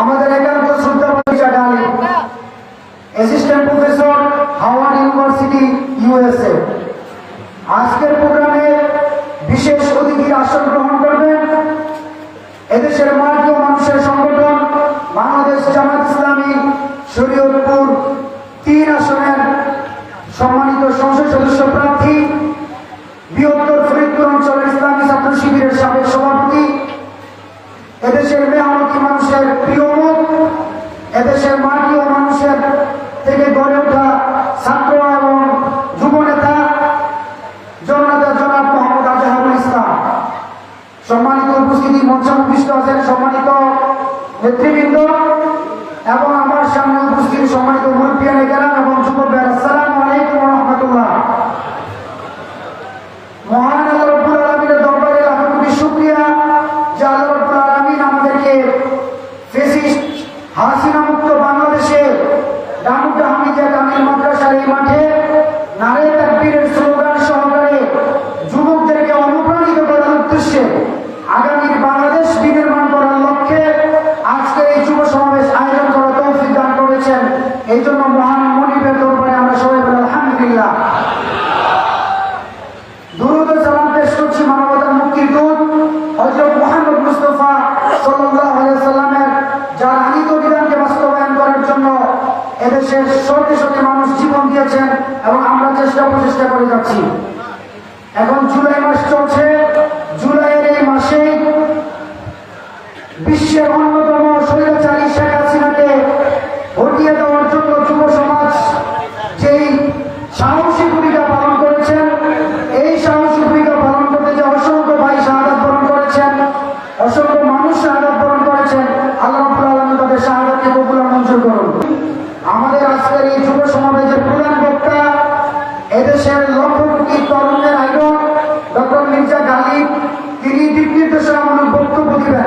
আমাদের একান্ত শ্রদ্ধাবাদী চাটালি assistant professor Howard university USA আজকের প্রোগ্রামে বিশেষ অতিথি আসন গ্রহণ করবেন। এদেশের মার্কীয় মানুষের নেতৃবৃন্দ এবং আমার সামনে উপস্থিত সম্মানিত মুরব্বিয়ান এবং যুব ব্যবস্থা দেশের শত শত মানুষ জীবন দিয়েছেন এবং আমরা চেষ্টা প্রচেষ্টা করে যাচ্ছি। এখন জুলাই মাস চলছে। জুলাইয়ের এই মাসে বিশ্বের অন্যতম স্বৈরাচারী শেখ হাসিনাকে ভটিয়ে দেওয়ার জন্য যুব সমাজ যেই সাহসী ভূমিকা পালন করেছেন, এই সাহসী ভূমিকা পালন করতে যে অসংখ্য ভাই শাহাদ বরণ করেছেন, অসংখ্য মানুষ শাহাদ বরণ করেছেন, আল্লাহ তাদের শাহাদকে কবুলা মঞ্জুর করুন। no podría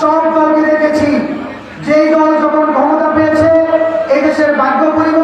সব দলকে দেখেছি। যেই দল যখন ক্ষমতা পেয়েছে এদেশের ভাগ্য পরিবর্তন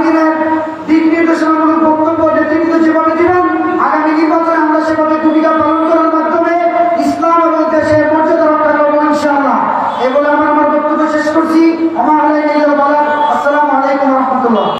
আবেদিনের দিক নির্দেশনামূলক বক্তব্য নেতৃত্ব জীবনে